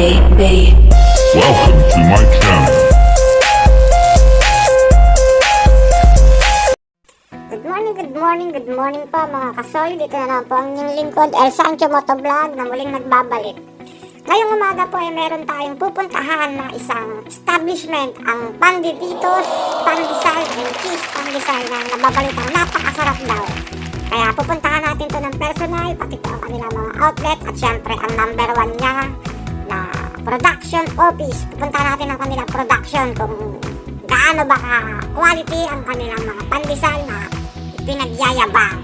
baby. Welcome to my channel. Good morning, good morning, good morning po mga kasoy. Dito na naman po ang inyong lingkod, El Sancho Motovlog na muling nagbabalik. Ngayong umaga po ay meron tayong pupuntahan na isang establishment, ang Pandititos Pandesal and Cheese Pandesal na nababalita napakasarap daw. Kaya pupuntahan natin to ng personal, pati po ang kanilang mga outlet at syempre ang number one niya production office. Pupuntahan natin ang kanilang production kung gaano ba ka quality ang kanilang mga pandesal na pinagyayabang.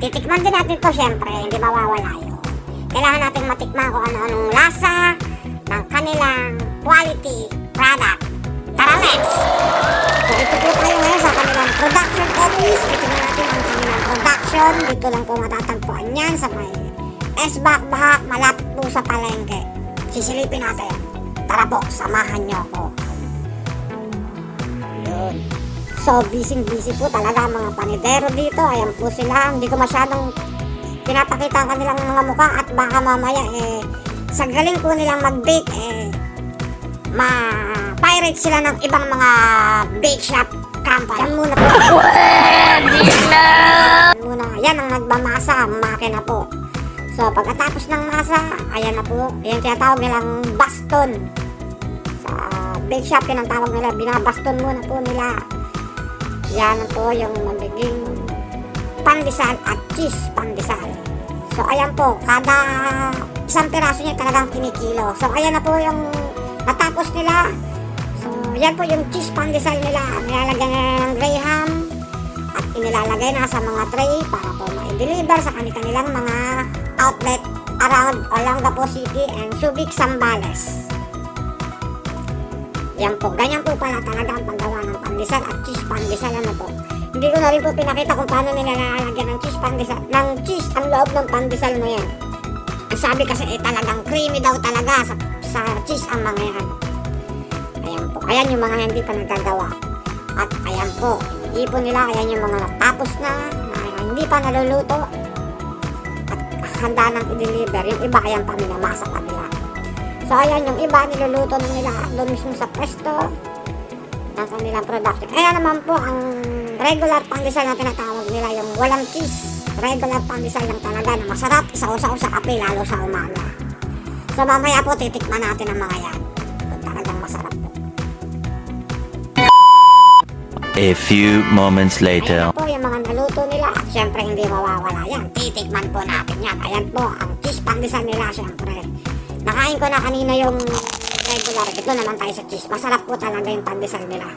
Titikman din natin to syempre, hindi mawawala yun. Kailangan natin matikman kung ano-anong lasa ng kanilang quality product. Tara, let's! So, ito po tayo ngayon sa kanilang production office. Ito na natin ang kanilang production. Dito lang po matatagpuan yan sa may S-Back Bahak, malapit po sa palengke. Sisilipin natin. Tara po, samahan niyo ako. Yun. So, busy-busy po talaga mga panidero dito. Ayan po sila. Hindi ko masyadong pinapakita ang kanilang mga mukha at baka mamaya eh sa galing po nilang mag-bake eh ma-pirate sila ng ibang mga bake shop company. Yan muna po. Yan muna. Yan ang nagmamasa, makina po. So, pagkatapos ng masa, ayan na po. Yan tinatawag nilang baston. Sa bake shop, yun ang tawag nila. Binabaston muna po nila. Yan po yung magiging pandesal at cheese pandesal. So, ayan po. Kada isang piraso niya talagang kinikilo. So, ayan na po yung natapos nila. So, yan po yung cheese pandesal nila. Nilalagyan nila ng graham at inilalagay na sa mga tray para po ma-deliver sa kanilang mga outlet around Olongapo City and Subic, Zambales. Yan po, ganyan po pala talaga ang paggawa ng pandesal at cheese pandesal ano po. Hindi ko na rin po pinakita kung paano nila lalagyan ng cheese pandesal, ng cheese ang loob ng pandesal na yan. Ang sabi kasi eh talagang creamy daw talaga sa, sa cheese ang mga yan. Ayan po, ayan yung mga hindi pa nagagawa. At ayan po, ipon nila, ayan yung mga natapos na, na hindi pa naluluto. Handa nang i-deliver. Yung iba, ayan pa minamasa pa nila. So ayan, yung iba niluluto na nila doon mismo sa pwesto ng kanilang production. Ayan naman po ang regular pandesal na tinatawag nila, yung walang cheese. Regular pandesal lang talaga na masarap, isa-usaw sa kape, lalo sa umaga. So mamaya po titikman natin ang mga yan. Kung talagang masarap po. A few moments later. Ayan po yung syempre hindi mawawala yan. Titikman po natin yan. Ayan po ang cheese pandesal nila syempre. Nakain ko na kanina yung regular. Ito naman tayo sa cheese. Masarap po talaga yung pandesal nila.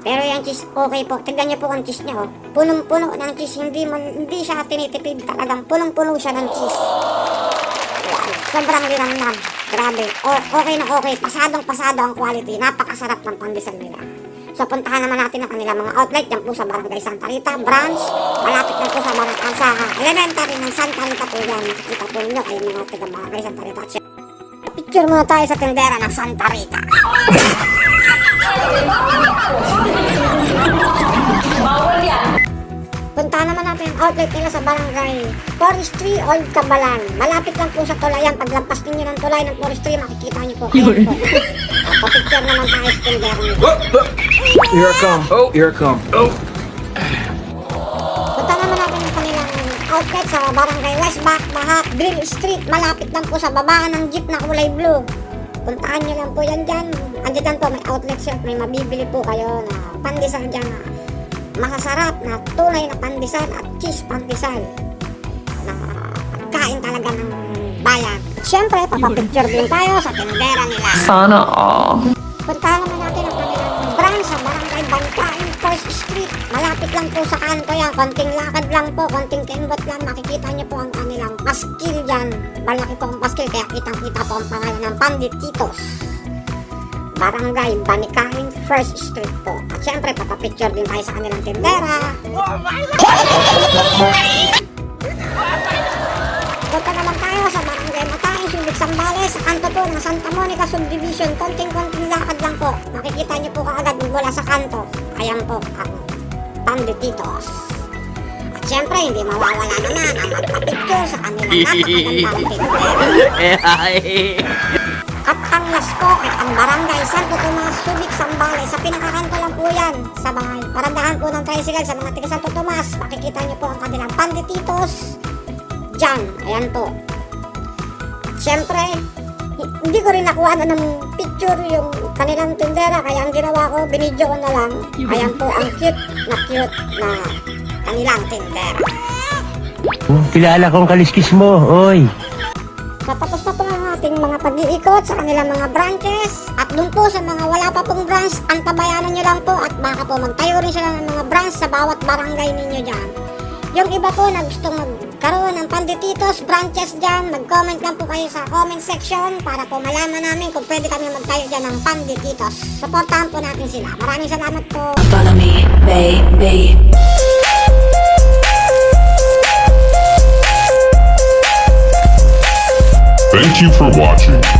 Pero yung cheese, okay po. Tignan niyo po ang cheese niya, oh. Punong-puno ng cheese. Hindi, man, hindi siya tinitipid. Talagang punong-puno siya ng cheese. Sobrang linamnam. Grabe. O, okay na okay. Pasadong-pasado ang quality. Napakasarap ng pandesal nila. So, puntahan naman natin ang kanilang mga outlet. Yan po sa Barangay Santa Rita branch. Malapit lang po sa, barangay, sa elementary ng Santa Rita po yan. Nakikita po ninyo kayo mga taga Barangay Santa Rita. Picture muna tayo sa tendera ng Santa Rita. Punta naman natin ang outlet nila sa barangay Forestry Old Cabalan. Malapit lang po sa tulayan. Paglampas ninyo ng tulay ng Forestry, makikita nyo po. Ayan po. Papicture naman tayo tendera nila. Here I come. Oh, here I come. Oh. Punta naman natin ang kanilang outlet sa barangay West Back, Bahak, Green Street. Malapit lang po sa babaan ng jeep na kulay blue. Puntahan nyo lang po yan dyan. Andiyan dyan po, may outlet shop. May mabibili po kayo na pandesal dyan na masasarap na tunay na pandesal at cheese pandesal na pagkain talaga ng bayan. At syempre, papapicture din tayo sa tindera nila. Sana all. Puntahan naman natin ang kanilang branch sa Barangay Bancain, First Street. Malapit lang po sa kanto yan. Konting lakad lang po, konting kembot lang. Makikita niyo po ang kanilang paskil dyan. Malaki po ang paskil, kaya kitang-kita po ang pangalan ng Pandit Titos. Barangay Banikain, First Street po. At syempre, papapicture din tayo sa kanilang tindera. Punta naman tayo sa Barangay Sambales, sa kanto po ng Santa Monica Subdivision. Konting-konting lakad lang po. Makikita niyo po kaagad mula sa kanto. Ayan po ang Pandititos. At syempre, hindi mawawala naman ang magpapicture sa kanilang napakagandang tindera. At ang last po ay ang Barangay Santo Tomas, Subic, Sambales. Sa pinakakanto lang po yan sa mga parandahan po ng tricycle sa mga taga Santo Tomas. Makikita niyo po ang kanilang pandititos. Diyan, ayan po. Siyempre, hi- hindi ko rin nakuha na ng picture yung kanilang tindera. Kaya ang ginawa ko, binidyo ko na lang. Ayan po ang cute na cute na kanilang tindera. Kilala kong kaliskis mo, oy. So, tapos na po ang ating mga pag-iikot sa kanilang mga branches. At dun po sa mga wala pa pong branch, antabayanan nyo lang po at baka po magtayo rin sila ng mga branch sa bawat barangay ninyo dyan. Yung iba po na gustong magkaroon ng pandititos, branches dyan, mag-comment lang po kayo sa comment section para po malaman namin kung pwede kami magtayo dyan ng pandititos. Supportahan po natin sila. Maraming salamat po. Follow me, baby. Thank you for watching.